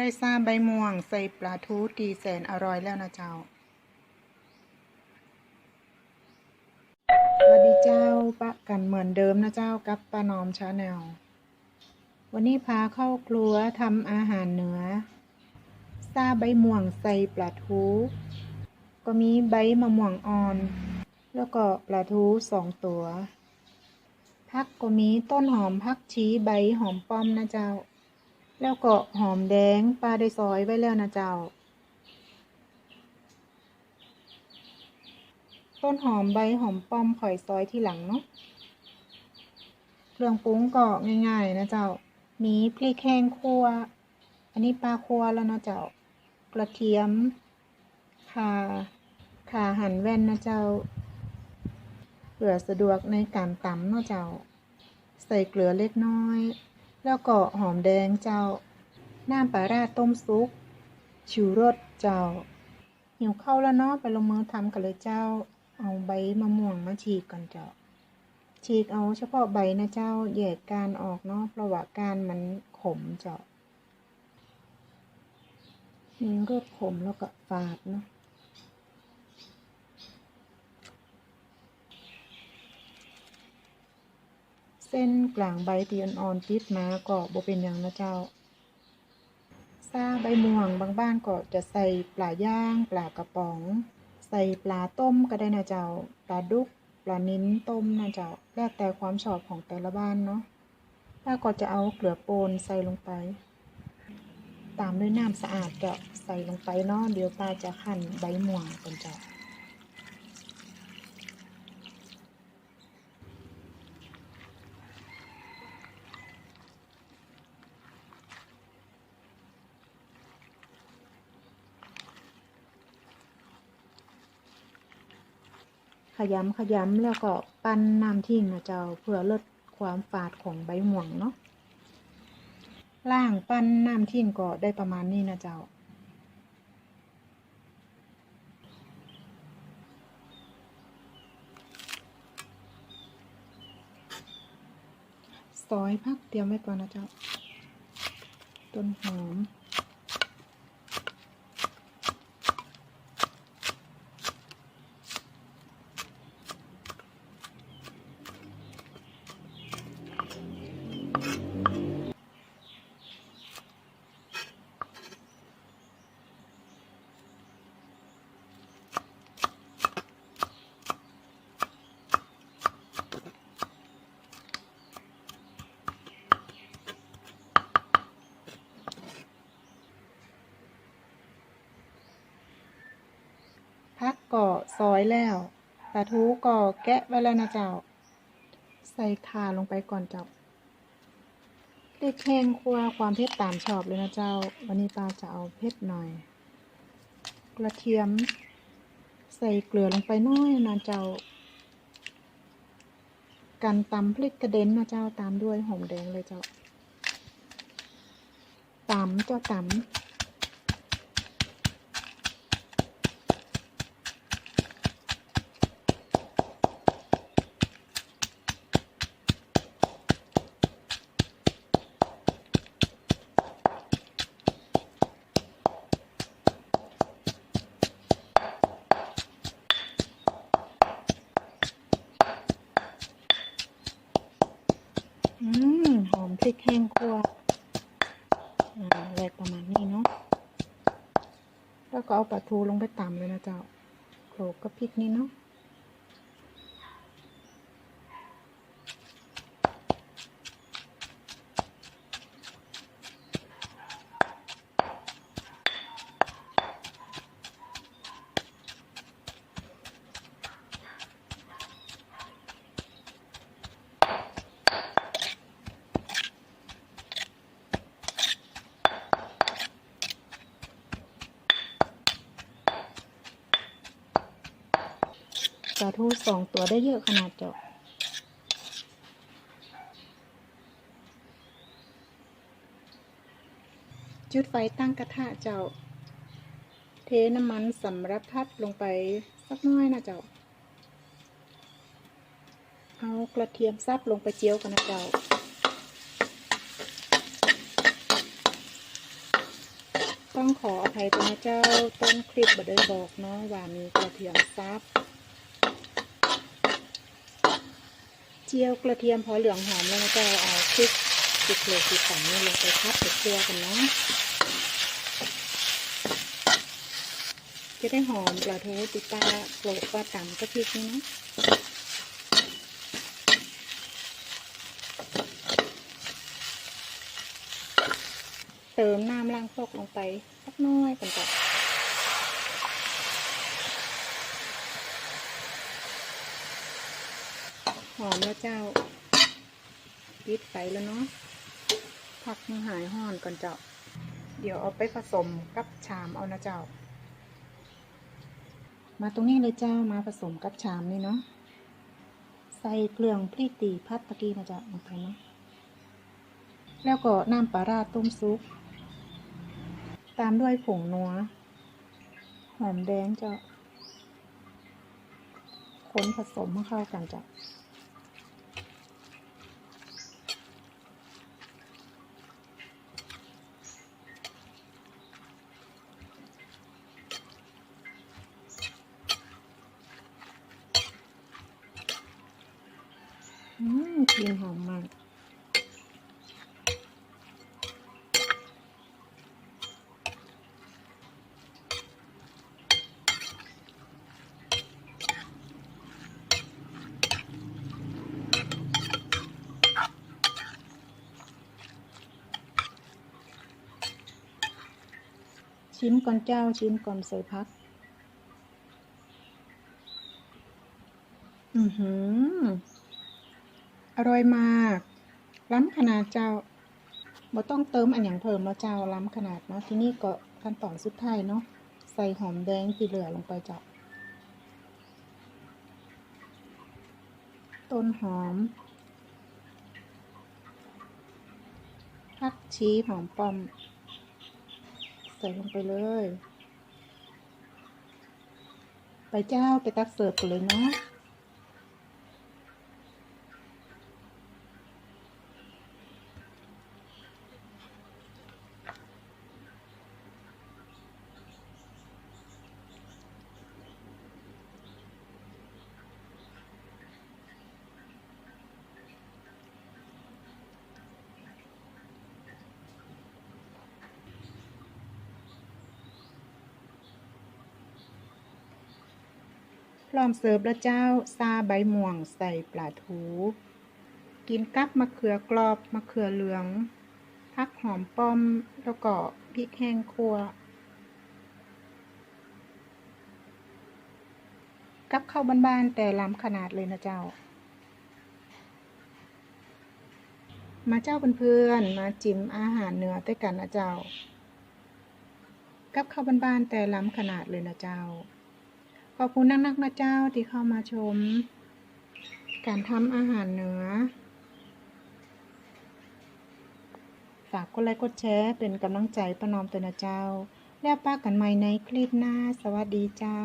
ได้ซาใบม่วง ใส่ปลาทูตีแสนอร่อยแล้วนะเจ้า สวัสดีเจ้าปะกันเหมือนเดิมนะเจ้ากับป้านอมชาแนล วันนี้พาเข้าครัวทำอาหารเหนือซาใบม่วงใส่ปลาทู ก็มีใบมะม่วงอ่อน แล้วก็ปลาทูสองตัวพักก็มีต้นหอมพักชีใบหอมป้อมนะเจ้า แล้วก็หอมแดงปลาได้ซอยไว้แล้วนะเจ้า ต้นหอมใบหอมป้อมข่อยซอยที่หลังเนาะ เครื่องปรุงก็ง่าย ๆ นะเจ้า มีพริกแห้งคั่ว อันนี้ปลาคั่วแล้วนะเจ้า กระเทียมข่าข่าหั่นแว่นนะเจ้า เผื่อสะดวกในการตำเนาะเจ้า ใส่เกลือเล็กน้อย แล้วก็หอมแดงเจ้า น้ำปลาราต้มซุปชิวรสเจ้า หิวเข้าแล้วเนาะไปลงมือทำกันเลยเจ้า เอาใบมะม่วงมาฉีกก่อนเจ้า ฉีกเอาเฉพาะใบนะเจ้าแยกการออกเนาะเพราะว่าการมันขมเจ้ามีรสขมแล้วก็ฝาดเนาะ เส้นกลางใบตีอ่อนๆติดมาก็บ่เป็นอย่างนะเจ้าซาใบม่วงบางบ้านก็จะใส่ปลาย่างปลากระป๋อง ใส่ปลาต้มก็ได้นะเจ้าปลาดุกปลานิ้นต้มนะเจ้าแล้วแต่ความชอบของแต่ละบ้านเนาะป้าก็จะเอาเกลือป่นใส่ลงไป ตามด้วยน้ำสะอาดก็ใส่ลงไปเนาะเดี๋ยวป้าจะหั่นใบม่วงก่อนเจ้า ขยำขยำแล้วก็ปั้นน้ำทิ้งนะเจ้าเพื่อลดความฝาดของใบหม่วงเนาะล่างปั้นน้ำทิ้งก็ได้ประมาณนี้นะเจ้า ซอยพักเตรียมไว้ก่อนนะเจ้า ต้นหอม พั ก่อซอยแล้วปลาทูก่อแกะไว้แล้วนะเจ้า ใส่ขาลงไปก่อนเจ้าเล็กแห้งคั่วความเผ็ดตามชอบเลยนะเจ้า วันนี้ปลาจะเอาเผ็ดหน่อย กระเทียม ใส่เกลือลงไปน้อยนะเจ้ากันตำพริกกระเด็นนะเจ้าตามด้วยหอมแดงเลยเจ้าตำเจ้าตำ อืม หอมพ ริกแห้งคั่วอ่าแรประมาณนี้เนาะแล้วก็เอาปลาทูลงไปตำเลยนะเจ้าโขลกกับพริกนี่เนาะ ทูสองตัวได้เยอะขนาดเจ้าจุดไฟตั้งกระทะเจ้า เทน้ำมันสำรับพัดลงไปสักน้อยนะเจ้า เอากระเทียมซับลงไปเจียวกันนะเจ้าต้องขออภัยตัวนะเจ้าต้นคลิปบ่ได้บอกเนาะว่ามีกระเทียมซับ เจียวกระเทียมพอเหลืองหอมแล้วนะเอาพริกติดเหลือติดต่ำนี่ลงไปทับไปคั่วกันเนาะจะได้หอมปลาทูติดตาโกรกปลาต่ำก็พริกนี่เนาะเติมน้ำล้างพอกลงไปสักน้อยก่อนก่อน หอมแล้วเจ้าปิดไฟแล้วเนาะผักมันหายห่อนก่อนเจ้า เดี๋ยวเอาไปผสมกับชามเอานะเจ้า มาตรงนี้เลยเจ้ามาผสมกับชามนี่เนาะใส่เกลืองพริกตีพัดตะกี้นะเจ้าลงไปเนาะแล้วก็น้ำปลาร้าต้มซุป ตามด้วยผงนัว หอมแดงเจ้า คนผสมให้เข้ากันจ้าอืม กลิ่นหอมมากชิมก่อนเจ้าชิมก่อนใส่พัก อือหือ อร่อยมาก ล้ำขนาดเจ้าบ่ต้องเติมอันอย่างเพิ่มแล้วเจ้าล้ำขนาดเนาะที่นี่ก็ขั้นตอนสุดท้ายเนาะใส่หอมแดงที่เหลือลงไปเจ้าต้นหอมผักชีหอมปอม ใส่ลงไปเลย ไปเจ้าไปตักเสิร์ฟกันเลยเนาะ พร้อมเสิร์ฟแล้วเจ้า ซาใบม่วงใส่ปลาทู กินกับมะเขือกรอบมะเขือเหลือง พักหอมป้อมแล้วก็พริกแห้งคั่วกับข้าวบ้านๆแต่ล้ำขนาดเลยนะเจ้า มาเจ้าเพื่อนๆมาจิ้มอาหารเหนือด้วยกันนะเจ้า กับข้าวบ้านๆแต่ล้ำขนาดเลยนะเจ้า ขอบคุณนักๆนะเจ้าที่เข้ามาชม การทำอาหารเหนือ ฝากกดไลค์กดแชร์เป็นกำลังใจประนอมตัวนะเจ้า แล้วป้ากันใหม่ในคลิปหน้า สวัสดีเจ้า